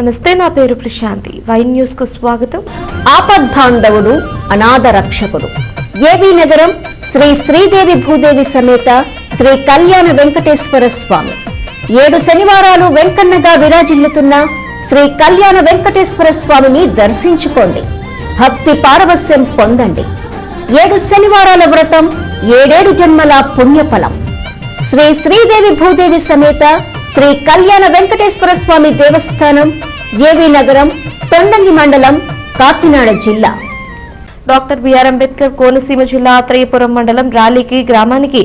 నమస్తే నా పేరు ప్రశాంతి. వైన్ న్యూస్కు స్వాగతం. ఆపద్బాంధవుడు అనాథ రక్షకుడు. ఏవి నగరం శ్రీ శ్రీదేవి భూదేవి సమేత శ్రీ కళ్యాణ వెంకటేశ్వర స్వామి. ఏడు శనివారాలు వెంకన్నగా విరాజిల్లుతున్న శ్రీ కళ్యాణ వెంకటేశ్వర స్వామిని దర్శించుకోండి. భక్తి పారవస్యం పొందండి. ఏడు శనివారాల వ్రతం ఏడేడు జన్మల పుణ్యఫలం. శ్రీ శ్రీదేవి భూదేవి సమేత శ్రీ కళ్యాణ వెంకటేశ్వర స్వామి దేవస్థానం ఏవి నగరం తొండంగి మండలం కాకినాడ జిల్లా. డాక్టర్ బిఆర్ అంబేద్కర్ కోనసీమ జిల్లా ఆత్రేయపురం మండలం రాలికి గ్రామానికి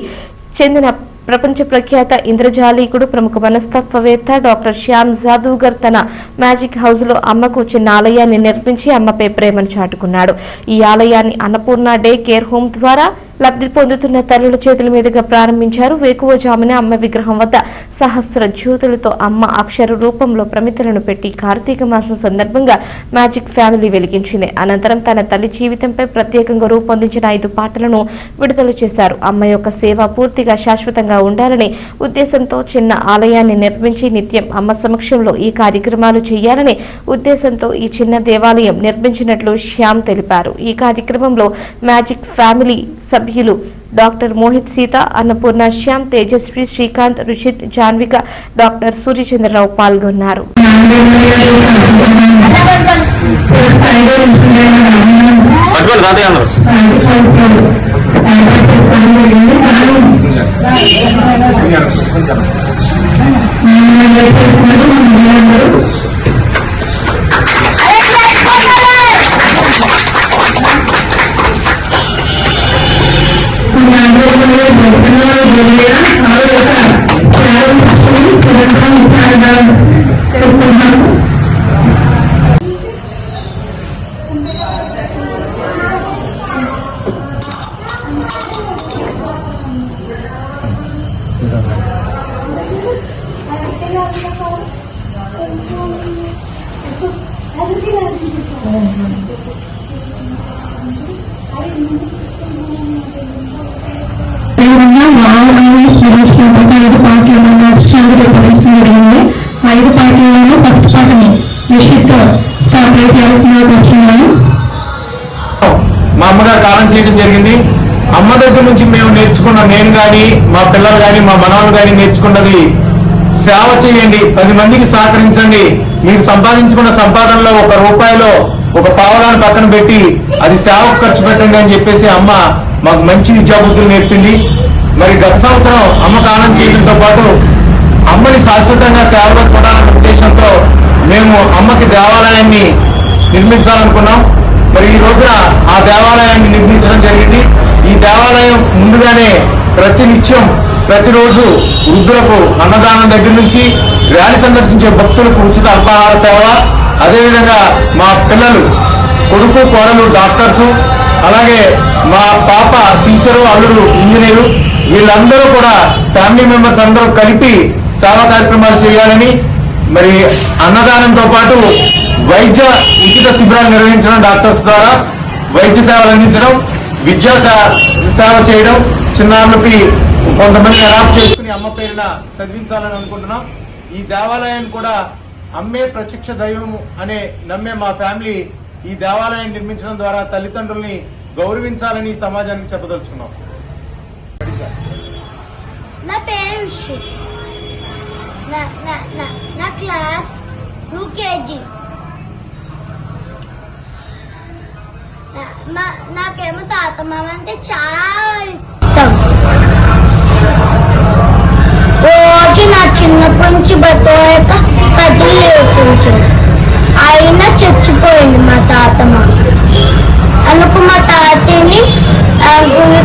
చెందిన ప్రపంచ ప్రఖ్యాత ఇంద్రజాలీకుడు ప్రముఖ మనస్తత్వవేత్త డాక్టర్ శ్యామ్ జాదూగర్ తన మ్యాజిక్ హౌస్లో అమ్మకు చిన్న ఆలయాన్ని నిర్మించి అమ్మపై ప్రేమను చాటుకున్నాడు. ఈ ఆలయాన్ని అన్నపూర్ణ డే కేర్ హోమ్ ద్వారా లబ్ధి పొందుతున్న తల్లుల చేతుల మీదుగా ప్రారంభించారు. వేకువజామున అమ్మ విగ్రహం వద్ద సహస్ర జ్యోతులతో అమ్మ అక్షర రూపంలో ప్రమితలను పెట్టి కార్తీక మాసం సందర్భంగా మ్యాజిక్ ఫ్యామిలీ వెలిగించింది. అనంతరం తన తల్లి జీవితంపై ప్రత్యేకంగా రూపొందించిన ఐదు పాటలను విడుదల చేశారు. అమ్మ యొక్క సేవ పూర్తిగా శాశ్వతంగా ఉండాలని ఉద్దేశంతో చిన్న ఆలయాన్ని నిర్మించి నిత్యం అమ్మ సమక్షంలో ఈ కార్యక్రమాలు చేయాలని ఉద్దేశంతో ఈ చిన్న దేవాలయం నిర్మించినట్లు శ్యామ్ తెలిపారు. ఈ కార్యక్రమంలో మ్యాజిక్ ఫ్యామిలీ సభ్యులు డాక్టర్ మోహిత్ సీత అన్నపూర్ణ శ్యామ్ తేజస్వి శ్రీకాంత్ రుషిత్ జాన్విక డాక్టర్ సూర్యచంద్రరావు పాల్గొన్నారు. పట్టుకోండి ఐదు పాటలు నరసింహుడు ప్రదర్శన జరిగింది ఐదు పాటలలో ఫస్ట్ పాటని నిషిత్ స్టార్ట్ చేయాల్సిన కూర్చున్నాను మా అమ్మగారు కాలం చేయడం జరిగింది. అమ్మ దగ్గర నుంచి మేము నేర్చుకున్న నేను గాని మా పిల్లలు గాని మా మనవాళ్ళు కానీ నేర్చుకున్నది సేవ చేయండి పది మందికి సహకరించండి. మీరు సంపాదించుకున్న సంపాదనలో ఒక రూపాయిలో ఒక పావలాన్ని పక్కన పెట్టి అది సేవకు ఖర్చు పెట్టండి అని చెప్పేసి అమ్మ మాకు మంచి విద్యాబుద్ధులు నేర్పింది. మరి గత సంవత్సరం అమ్మ కాలం చేయడంతో పాటు అమ్మని శాశ్వతంగా సేవలో చూడాలనే ఉద్దేశంతో మేము అమ్మకి దేవాలయాన్ని నిర్మించాలనుకున్నాం. మరి ఈ రోజున ఆ దేవాలయాన్ని నిర్మించడం జరిగింది. ఈ దేవాలయం ముందుగానే ప్రతి నిత్యం ప్రతిరోజు వృద్ధులకు అన్నదానం దగ్గర నుంచి ర్యాలీ సందర్శించే భక్తులకు ఉచిత అల్పాహార సేవ. అదేవిధంగా మా పిల్లలు కొడుకు కోడలు డాక్టర్సు అలాగే మా పాప టీచరు అల్లుడు ఇంజనీరు వీళ్ళందరూ కూడా ఫ్యామిలీ మెంబర్స్ అందరూ కలిపి సేవా కార్యక్రమాలు చేయాలని మరి అన్నదానంతో పాటు వైద్య ఉచిత శిబిరాలు నిర్వహించడం డాక్టర్స్ ద్వారా వైద్య సేవలు అందించడం విద్యా సేవ చేయడం చిన్నారులకి కొంతమంది అడాప్ట్ చేసుకుని అమ్మ పేరున చదివించాలని అనుకుంటున్నాం. ఈ దేవాలయాన్ని కూడా అమ్మే ప్రత్యక్ష దైవం అనే నమ్మే మా ఫ్యామిలీ ఈ దేవాలయాన్ని నిర్మించడం ద్వారా తల్లిదండ్రుల్ని గౌరవించాలని సమాజానికి చెప్పదలుచుకున్నాం. నా పేరు నా క్లాస్ యూకేజీ నాకేమో తాత మామ అంటే చాలా ఇష్టం. రోజు నా చిన్నప్పటి నుంచి బతక కథలు లేచించాడు అయినా చచ్చిపోయింది మా తాత మామ అనుకు మా తాతని ఆ, గుడి